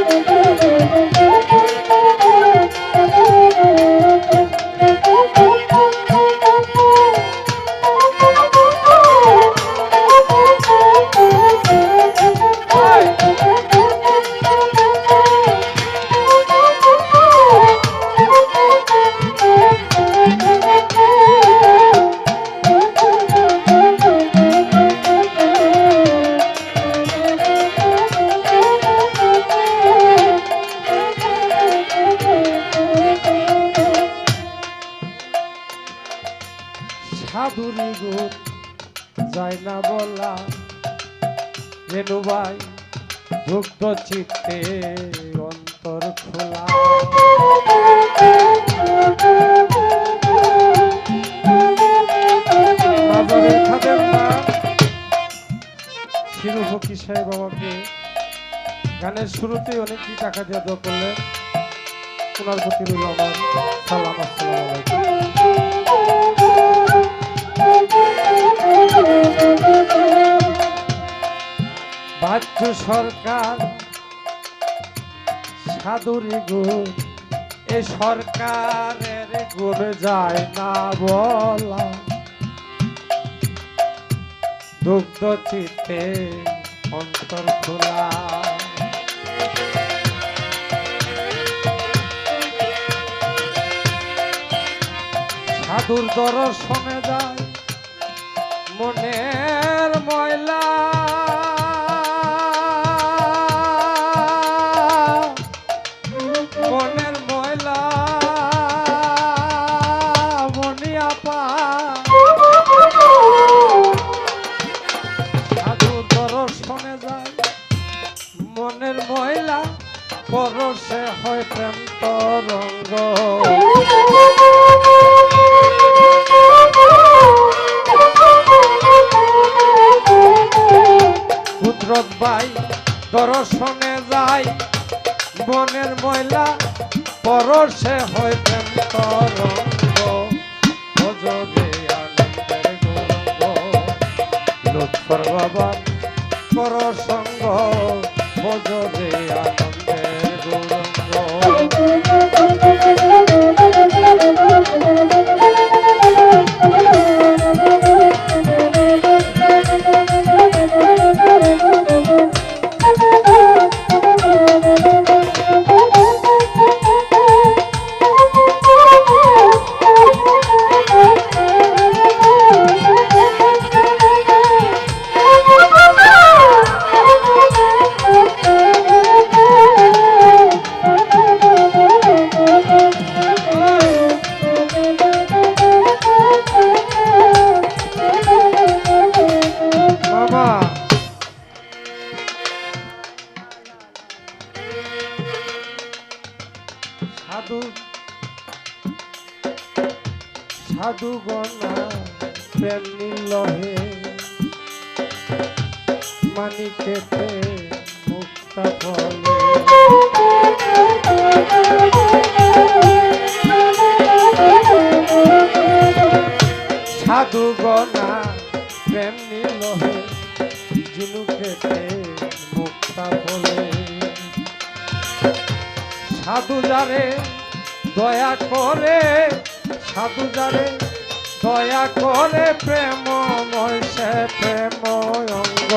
Thank you. সাধুরি গুণ যায় না বলা। রেণু ভাই মুগ্ধ চিত্তে অন্তর খোলা। সাহেব গানের শুরুতেই অনেকটি টাকা দোয়া করলেন। ওনার প্রতি রইল আমার সালাম, আসসালাম আলাইকুম। বাচ্চু সরকার সাধুরি গুণ এ সরকারের গুণ যায় না বলা। দুগ্ধ চিত্তে অন্তর খোলা। সাধুর দর্শনে যায় মনের ময়লা। কুদরত ভাই দর্শনে যাই। বনের ময়লা পরশে প্রেম তরঙ্গ। ভজবে আনন্দের গৌরঙ্গ পরসঙ্গ। ভজবে আনন্দের সাধু। সাধু গনা প্রেম নিলহে মানিকেতে মুক্তা ফলে। সাধু গনা প্রেম নিলহে ঝিনুকেতে মুক্তা বলে সাধু যারে দয়া করে, সাধু যারে, দয়া করে প্রেম সে প্রেম অঙ্গ।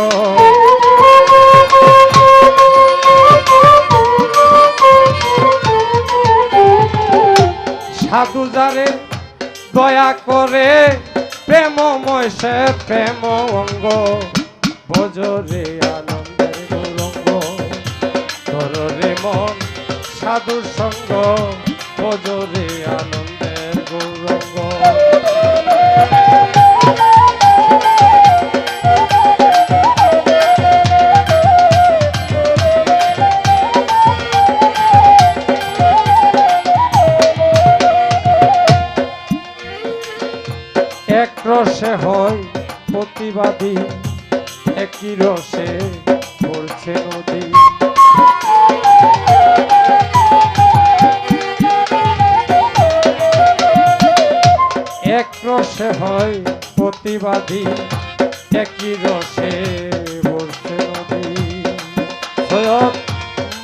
সাধু যারে, দয়া করে প্রেমময় সে প্রেম অঙ্গ। ভজরে আনন্দের গৌরঙ্গ ধরে মন সাধুর সঙ্গ। ভজরে আনন্দের গৌরঙ্গ এক রসে হয় প্রতিবাদী একই রসে পড়ছে নদী। এক রসে হয় প্রতিবাদী, একই রসে পড়ছে নদী। সৈয়দ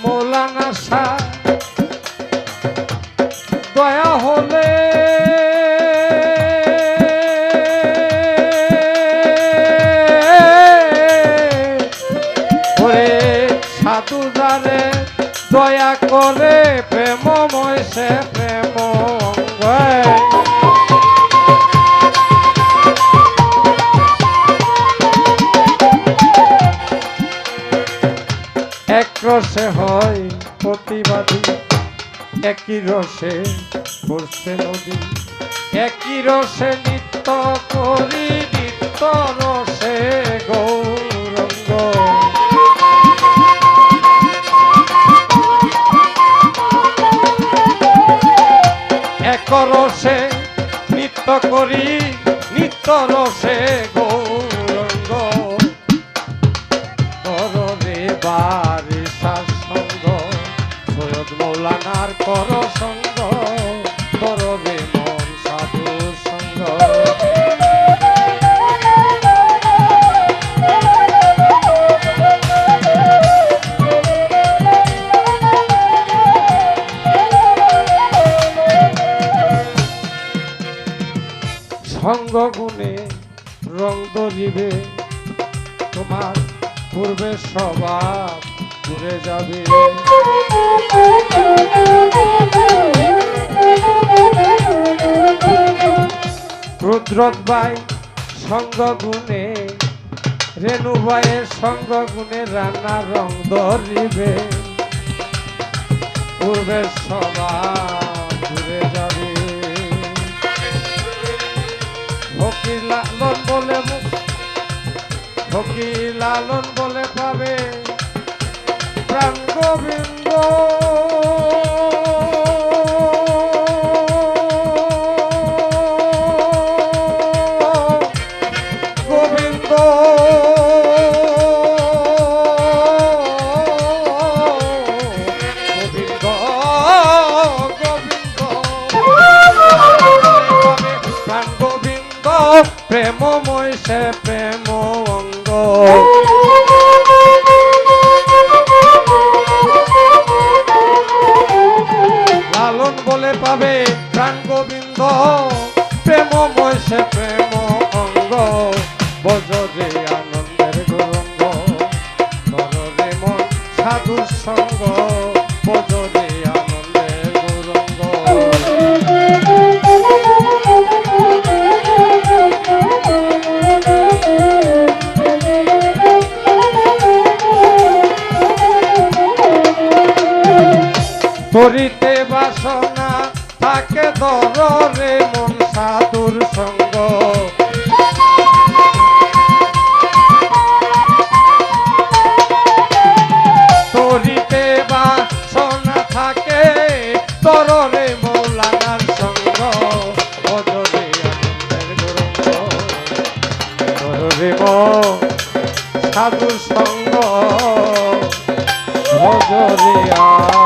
মৌলানা আশা দয়া হলে ওরে সাধু জানে দয়া করে প্রেমময় সে প্রেম প্রতিবাদী একই রসে করছে নদী। একই রসে নিত্য করি, নিত্য রসে গৌরঙ্গ। এক রসে নিত্য করি, নিত্য রসে গৌরঙ্গ। কররে বারে মৌলানার কর সঙ্গ কররে মন সাধু সঙ্গ। সঙ্গ গুণে রং দরিবে তোমার পূর্বে স্বভাব ঘুরে যাবে। রুদ্রত ভাই সঙ্গ গুণে রেণু ভাইয়ের সঙ্গ গুণে রান্না রং ধরিবে। পূর্বের স্বভাব ঘুরে যাবে। ফকির লালন বলে ফকির লালন বলে পাবে। প্রেমময় সে প্রেম বলে পাবে প্রাণ গোবিন্দ। প্রেমময় সে প্রেম অঙ্গ। বজরে আনন্দের গঙ্গ নররে মন সাধুর সঙ্গ সাধুর সঙ্গ ভজরে